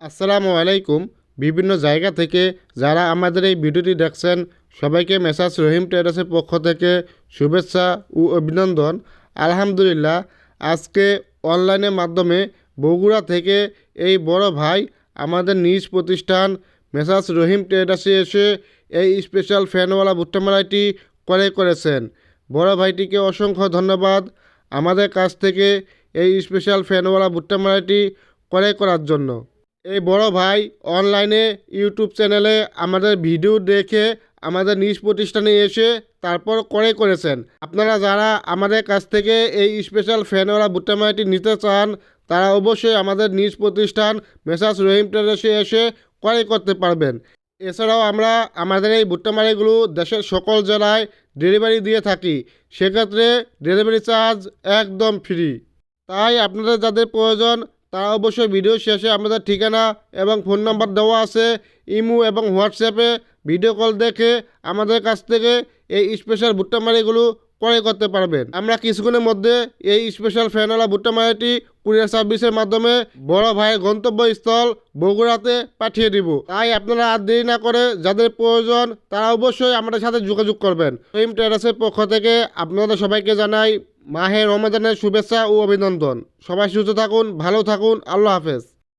আসসালামু আলাইকুম। বিভিন্ন জায়গা থেকে যারা আমাদের এই ভিডিওটি দেখছেন, সবাইকে মেসাজ রহিম ট্রেডার্সের পক্ষ থেকে শুভেচ্ছা ও অভিনন্দন। আলহামদুলিল্লাহ, আজকে অনলাইনের মাধ্যমে বগুড়া থেকে এই বড় ভাই আমাদের নিজ প্রতিষ্ঠান মেসাজ রহিম ট্রেডার্সে এসে এই স্পেশাল ফ্যানওয়ালা ভুট্টা মালাইটি ক্রয় করেছেন। বড় ভাইটিকে অসংখ্য ধন্যবাদ আমাদের কাছ থেকে এই স্পেশাল ফ্যানওয়ালা ভুট্টা মালাইটি ক্রয় করার জন্য। এই বড় ভাই অনলাইনে ইউটিউব চ্যানেলে আমাদের ভিডিও দেখে আমাদের নিজ প্রতিষ্ঠানে এসে তারপর ক্রয় করেছেন। আপনারা যারা আমাদের কাছ থেকে এই স্পেশাল ফ্যানওয়ালা ভুট্টা মালাইটি নিতে চান, তারা অবশ্যই আমাদের নিজ প্রতিষ্ঠান মেসাজ রহিম ট্রেডার্সে এসে ক্রয় করতে পারবেন। এছাড়াও আমরা আমাদের এই ভুট্টা মালাইগুলো দেশের সকল জেলায় ডেলিভারি দিয়ে থাকি। সেক্ষেত্রে ডেলিভারি চার্জ একদম ফ্রি তাই আপনাদের যাদের প্রয়োজন তারা অবশ্যই ভিডিও শেষে আমাদের ঠিকানা এবং ফোন নাম্বার দেওয়া আছে, ইমো এবং হোয়াটসঅ্যাপে ভিডিও কল দেখে আমাদের কাছ থেকে এই স্পেশাল ভুট্টা মারিগুলো ক্রয় করতে পারবেন। আমরা কিছুক্ষণের মধ্যে এই স্পেশাল ফ্যানওয়ালা ভুট্টা মারিটি কুরিয়ার সার্ভিসের মাধ্যমে বড় ভাইয়ের গন্তব্যস্থল বগুড়াতে পাঠিয়ে দিব। তাই আপনারা আর দেরি না করে যাদের প্রয়োজন তারা অবশ্যই আমাদের সাথে যোগাযোগ করবেন। রহিম টেরাসের পক্ষ থেকে আপনাদের সবাইকে জানাই মাহে রমাদানের শুভেচ্ছা ও অভিনন্দন। সবাই সুস্থ থাকুন ভালো থাকুন আল্লাহ হাফেজ।